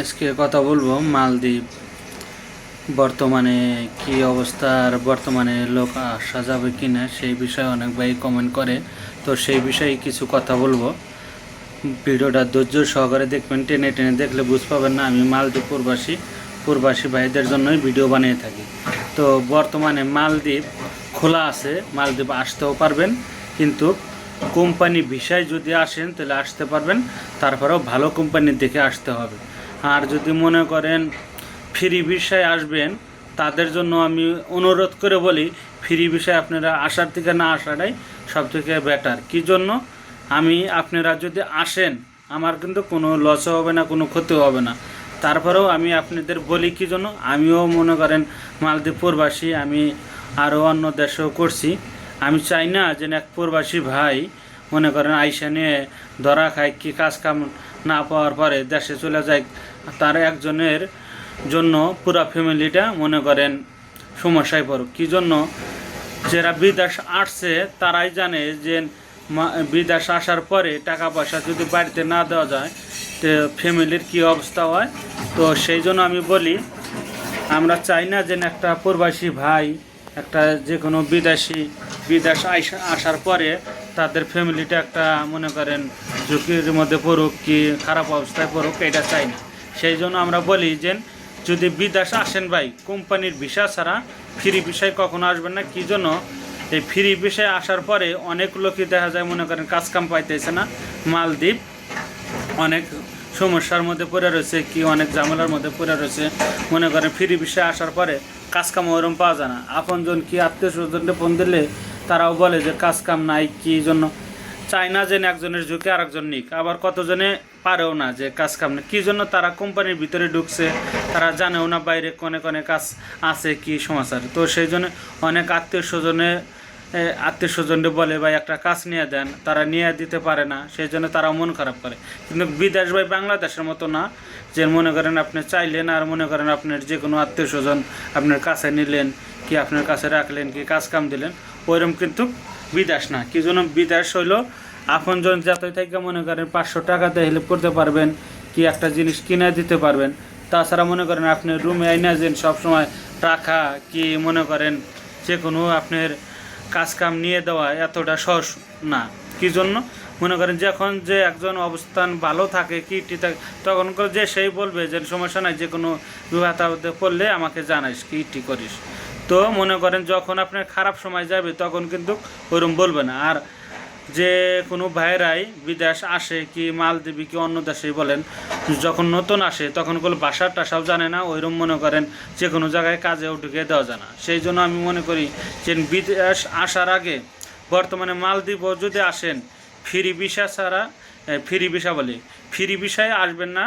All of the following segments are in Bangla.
আজকে কথা বলব মালদ্বীপ। বর্তমানে কি অবস্থা আর বর্তমানে লোক আসা যাবে কি না সেই বিষয়ে অনেক ভাই কমেন্ট করে। তো সেই বিষয়ে কিছু কথা বলব। ভিডিওটা ধৈর্য সহকারে দেখবেন, টেনে টেনে দেখলে বুঝ পাবেন না, আমি মালদ্বীপ প্রবাসী। প্রবাসী ভাইদের জন্যই ভিডিও বানিয়ে থাকি। তো বর্তমানে মালদ্বীপ খোলা আছে, মালদ্বীপ আসতেও পারবেন। কিন্তু কোম্পানি ভিসায় যদি আসেন, তাহলে আসতে পারবেন। তারপরেও ভালো কোম্পানির দেখে আসতে হবে। আর যদি মনে করেন ফ্রি ভিসায় আসবেন, তাদের জন্য আমি অনুরোধ করে বলি, ফ্রি ভিসায় আপনারা আসার থেকে না আসাটাই সব থেকে বেটার কী জন্য? আমি, আপনারা যদি আসেন, আমার কিন্তু কোনো লসও হবে না, কোনো ক্ষতিও হবে না। তারপরেও আমি আপনাদের বলি কী জন্য? আমিও মনে করেন মালদ্বীপ প্রবাসী, আমি আরও অন্য দেশেও করছি। আমি চাই না যে এক প্রবাসী ভাই মনে করেন আইসা নিয়ে ধরা খায়, কি কাজ কাম না পাওয়ার পরে দেশে চলে যায়, তার একজনের জন্য পুরা ফ্যামিলিটা মনে করেন সমস্যায় পড়ুক। কী জন্য? যারা বিদেশ আসছে, তারাই জানে যে বিদেশ আসার পরে টাকা পয়সা যদি বাড়িতে না দেওয়া যায়, তো ফ্যামিলির কী অবস্থা হয়? তো সেই জন্য আমি বলি, আমরা চাই না যে একটা প্রবাসী ভাই, একটা যে কোনো বিদেশি, বিদেশ আসার পরে তাদের ফ্যামিলিটা একটা, মনে করেন, ঝুঁকির মধ্যে পড়ুক কি খারাপ অবস্থায় পড়ুক, এটা চাই না। সেই জন্য আমরা বলি যে, যদি বিদেশ আসেন ভাই, কোম্পানির ভিসা ছাড়া ফ্রি ভিসায় কখনো আসবেন না। কী জন্য? এই ফ্রি ভিসায় আসার পরে অনেক লোকই দেখা যায়, মনে করেন, কাজ কাম পাইতেছে না। মালদ্বীপ অনেক সমস্যার মধ্যে পড়ে রয়েছে, কি অনেক ঝামেলার মধ্যে পড়ে রয়েছে। মনে করেন, ফ্রি বিষয়ে আসার পরে কাজ কাম ওরম পাওয়া যায় না। আপনজন কি আত্মীয় স্বজনকে ফোন দিলে তারাও বলে যে কাজ কাম নাই, কি জন্য? চায় না যে একজনের ঝুঁকে আরেকজন নিক। আবার কতজনে পারেও না যে কাজ কাম নেই। কী জন্য তারা কোম্পানির ভিতরে ঢুকছে? তারা জানেও না বাইরে কনে কনে কাজ আছে, কি সমাচার। তো সেই জন্য অনেক আত্মীয় স্বজনে আত্মীয় স্বজনরে বলে, ভাই, একটা কাজ নিয়ে দেন। তারা নিয়ে দিতে পারে না, সেই জন্য তারা মন খারাপ করে। কিন্তু বিদেশ ভাই বাংলাদেশের মতো না, যে মনে করেন আপনি চাইলেন আর মনে করেন আপনার যে কোনো আত্মীয় স্বজন আপনার কাছে নিলেন, কি আপনার কাছে রাখলেন, কি কাজ কাম দিলেন ওইরকম কিন্তু বিদেশ না। কি জন্য বিদেশ হইল? আপন জন যাতে থেকে মনে করেন পাঁচশো টাকাতে হেল্প করতে পারবেন, কি একটা জিনিস কিনে দিতে পারবেন। তাছাড়া মনে করেন আপনি রুমে আইনা যেন সবসময় রাখা, কি মনে করেন যে কোনো আপনার কাজ কাম নিয়ে দেওয়া এতটা সহজ না। কি জন্য? মনে করেন যখন যে একজন অবস্থান ভালো থাকে কিটি থাকে, তখন যে সেই বলবে যে সমস্যা নাই যে কোনো বিবাহ পড়লে আমাকে জানাইস কিটি করিস। তো মনে করেন যখন আপনার খারাপ সময় যাবে, তখন কিন্তু ওরম বলবে না। আর যে কোনো ভাইয়েরাই বিদেশ আসে কি মালদ্বীপে কি অন্য দেশেই বলেন, যখন নতুন আসে, তখন কোনো বাসার টাসাও জানে না ওইরকম মনে করেন যে কোনো জায়গায় কাজেও ঢুকে দেওয়া যায় না। সেই জন্য আমি মনে করি যে বিদেশ আসার আগে বর্তমানে মালদ্বীপও যদি আসেন, ফ্রি ভিসা ছাড়া ফ্রি ভিসা বলি, ফ্রি ভিসায় আসবেন না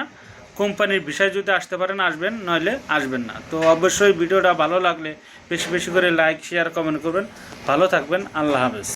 কোম্পানির বিষয় যদি আসতে পারেন, আসবেন, নইলে আসবেন না। তো অবশ্যই ভিডিওটা ভালো লাগলে বেশি বেশি করে লাইক শেয়ার কমেন্ট করবেন। ভালো থাকবেন, আল্লাহ হাফেজ।